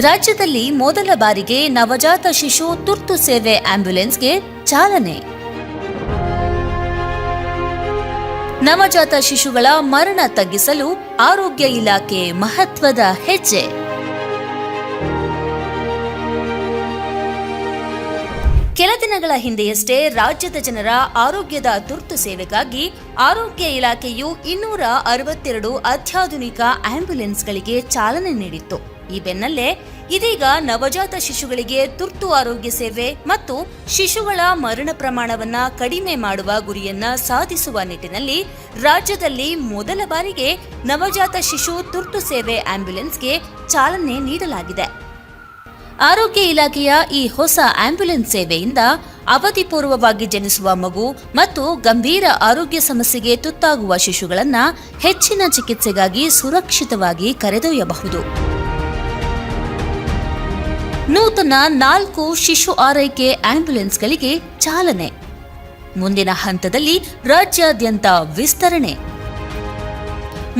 ರಾಜ್ಯದಲ್ಲಿ ಮೊದಲ ಬಾರಿಗೆ ನವಜಾತ ಶಿಶು ತುರ್ತು ಸೇವೆ ಆಂಬ್ಯುಲೆನ್ಸ್ಗೆ ಚಾಲನೆ. ನವಜಾತ ಶಿಶುಗಳ ಮರಣ ತಗ್ಗಿಸಲು ಆರೋಗ್ಯ ಇಲಾಖೆ ಮಹತ್ವದ ಹೆಜ್ಜೆ. ದಿನಗಳ ಹಿಂದೆಯಷ್ಟೇ ರಾಜ್ಯದ ಜನರ ಆರೋಗ್ಯದ ತುರ್ತು ಸೇವೆಗಾಗಿ ಆರೋಗ್ಯ ಇಲಾಖೆಯು ಇನ್ನೂರ ಅರವತ್ತೆರಡು ಅತ್ಯಾಧುನಿಕ ಆಂಬ್ಯುಲೆನ್ಸ್ಗಳಿಗೆ ಚಾಲನೆ ನೀಡಿತ್ತು. ಈ ಬೆನ್ನಲ್ಲೇ ಇದೀಗ ನವಜಾತ ಶಿಶುಗಳಿಗೆ ತುರ್ತು ಆರೋಗ್ಯ ಸೇವೆ ಮತ್ತು ಶಿಶುಗಳ ಮರಣ ಪ್ರಮಾಣವನ್ನ ಕಡಿಮೆ ಮಾಡುವ ಗುರಿಯನ್ನ ಸಾಧಿಸುವ ನಿಟ್ಟಿನಲ್ಲಿ ರಾಜ್ಯದಲ್ಲಿ ಮೊದಲ ಬಾರಿಗೆ ನವಜಾತ ಶಿಶು ತುರ್ತು ಸೇವೆ ಆಂಬ್ಯುಲೆನ್ಸ್ಗೆ ಚಾಲನೆ ನೀಡಲಾಗಿದೆ. ಆರೋಗ್ಯ ಇಲಾಖೆಯ ಈ ಹೊಸ ಆಂಬ್ಯುಲೆನ್ಸ್ ಸೇವೆಯಿಂದ ಅವಧಿಪೂರ್ವವಾಗಿ ಜನಿಸುವ ಮಗು ಮತ್ತು ಗಂಭೀರ ಆರೋಗ್ಯ ಸಮಸ್ಯೆಗೆ ತುತ್ತಾಗುವ ಶಿಶುಗಳನ್ನು ಹೆಚ್ಚಿನ ಚಿಕಿತ್ಸೆಗಾಗಿ ಸುರಕ್ಷಿತವಾಗಿ ಕರೆದೊಯ್ಯಬಹುದು. ನೂತನ ನಾಲ್ಕು ಶಿಶು ಆರೈಕೆ ಆಂಬ್ಯುಲೆನ್ಸ್ಗಳಿಗೆ ಚಾಲನೆ. ಮುಂದಿನ ಹಂತದಲ್ಲಿ ರಾಜ್ಯಾದ್ಯಂತ ವಿಸ್ತರಣೆ.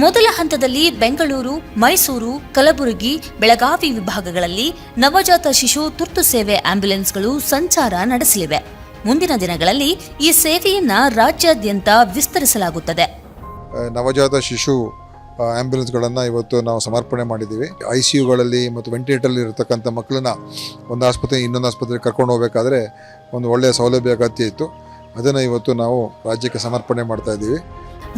ಮೊದಲ ಹಂತದಲ್ಲಿ ಬೆಂಗಳೂರು, ಮೈಸೂರು, ಕಲಬುರಗಿ, ಬೆಳಗಾವಿ ವಿಭಾಗಗಳಲ್ಲಿ ನವಜಾತ ಶಿಶು ತುರ್ತು ಸೇವೆ ಆಂಬ್ಯುಲೆನ್ಸ್ಗಳು ಸಂಚಾರ ನಡೆಸಲಿವೆ. ಮುಂದಿನ ದಿನಗಳಲ್ಲಿ ಈ ಸೇವೆಯನ್ನ ರಾಜ್ಯಾದ್ಯಂತ ವಿಸ್ತರಿಸಲಾಗುತ್ತದೆ. ನವಜಾತ ಶಿಶು ಆ್ಯಂಬುಲೆನ್ಸ್ಗಳನ್ನು ಇವತ್ತು ನಾವು ಸಮರ್ಪಣೆ ಮಾಡಿದ್ದೀವಿ. ಐ ಸಿ ಯುಗಳಲ್ಲಿ ಮತ್ತು ವೆಂಟಿಲೇಟರ್ಲಿ ಇರತಕ್ಕಂಥ ಮಕ್ಕಳನ್ನ ಒಂದು ಆಸ್ಪತ್ರೆ, ಇನ್ನೊಂದು ಆಸ್ಪತ್ರೆಗೆ ಕರ್ಕೊಂಡು ಹೋಗಬೇಕಾದ್ರೆ ಒಂದು ಒಳ್ಳೆಯ ಸೌಲಭ್ಯ ಅಗತ್ಯ ಇತ್ತು. ಅದನ್ನು ಇವತ್ತು ನಾವು ರಾಜ್ಯಕ್ಕೆ ಸಮರ್ಪಣೆ ಮಾಡ್ತಾ ಇದ್ದೀವಿ.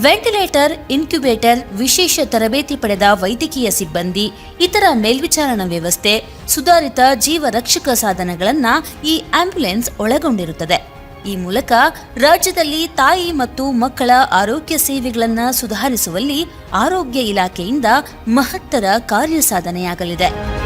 ವೆಂಟಿಲೇಟರ್, ಇನ್ಕ್ಯುಬೇಟರ್, ವಿಶೇಷ ತರಬೇತಿ ಪಡೆದ ವೈದ್ಯಕೀಯ ಸಿಬ್ಬಂದಿ, ಇತರ ಮೇಲ್ವಿಚಾರಣಾ ವ್ಯವಸ್ಥೆ, ಸುಧಾರಿತ ಜೀವ ರಕ್ಷಕ ಸಾಧನಗಳನ್ನ ಈ ಆಂಬ್ಯುಲೆನ್ಸ್ ಒಳಗೊಂಡಿರುತ್ತದೆ. ಈ ಮೂಲಕ ರಾಜ್ಯದಲ್ಲಿ ತಾಯಿ ಮತ್ತು ಮಕ್ಕಳ ಆರೋಗ್ಯ ಸೇವೆಗಳನ್ನು ಸುಧಾರಿಸುವಲ್ಲಿ ಆರೋಗ್ಯ ಇಲಾಖೆಯಿಂದ ಮಹತ್ತರ ಕಾರ್ಯ ಸಾಧನೆಯಾಗಲಿದೆ